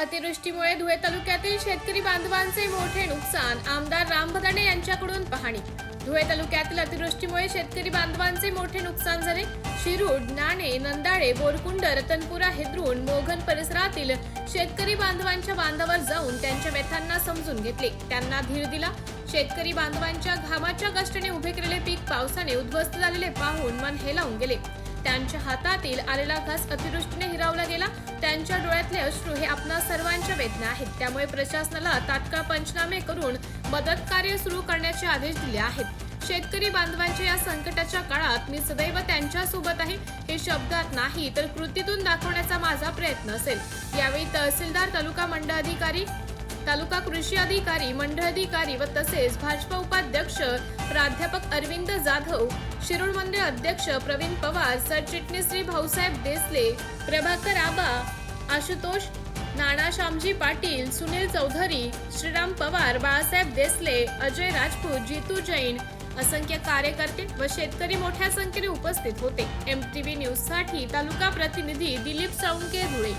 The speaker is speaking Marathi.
अतिवृष्टीमुळे धुळे तालुक्यातील शेतकरी बांधवांचे मोठे नुकसान. आमदार राम भदाणे यांच्याकडून पाहणी. धुळे तालुक्यातील अतिवृष्टीमुळे शेतकरी बांधवांचे मोठे नुकसान झाले. शिरूड नाणे नंदाळे बोरकुंड रतनपुरा हेद्रून मोघन परिसरातील शेतकरी बांधवांच्या बांधावर जाऊन त्यांच्या व्यथांना समजून घेतले. त्यांना धीर दिला. शेतकरी बांधवांच्या घामाच्या कष्टाने उभे केलेले पीक पावसाने उद्ध्वस्त झालेले पाहून मन हेलावून गेले. त्यांच्या हातातील आलेला घास अतिवृष्टीने हिरावला गेला. त्यांच्या डोळ्यातले अश्रू हे आपणा सर्वांच्या वेदना आहेत. त्यामुळे प्रशासनाला तात्काळ पंचनामे करून मदत कार्य सुरू करण्याचे आदेश दिले आहेत. शेतकरी बांधवांच्या या संकटाच्या काळात मी सदैव त्यांच्यासोबत आहे. हे शब्दात नाही तर कृतीतून दाखवण्याचा माझा प्रयत्न असेल. यावेळी तहसीलदार तालुका मंडळ अधिकारी तालुका कृषी अधिकारी मंडळ अधिकारी व तसेच भाजपा उपाध्यक्ष प्राध्यापक अरविंद जाधव शिरूर मंडळ अध्यक्ष प्रवीण पवार सरचिटणीस श्री भाऊसाहेब देसले प्रभाकर आबा आशुतोष नाना श्यामजी पाटील सुनील चौधरी श्रीराम पवार बाळासाहेब देसले अजय राजपूत जितू जैन असंख्य कार्यकर्ते व शेतकरी मोठ्या संख्येने उपस्थित होते. एम टीव्ही न्यूजसाठी तालुका प्रतिनिधी दिलीप साळुंके धुळे.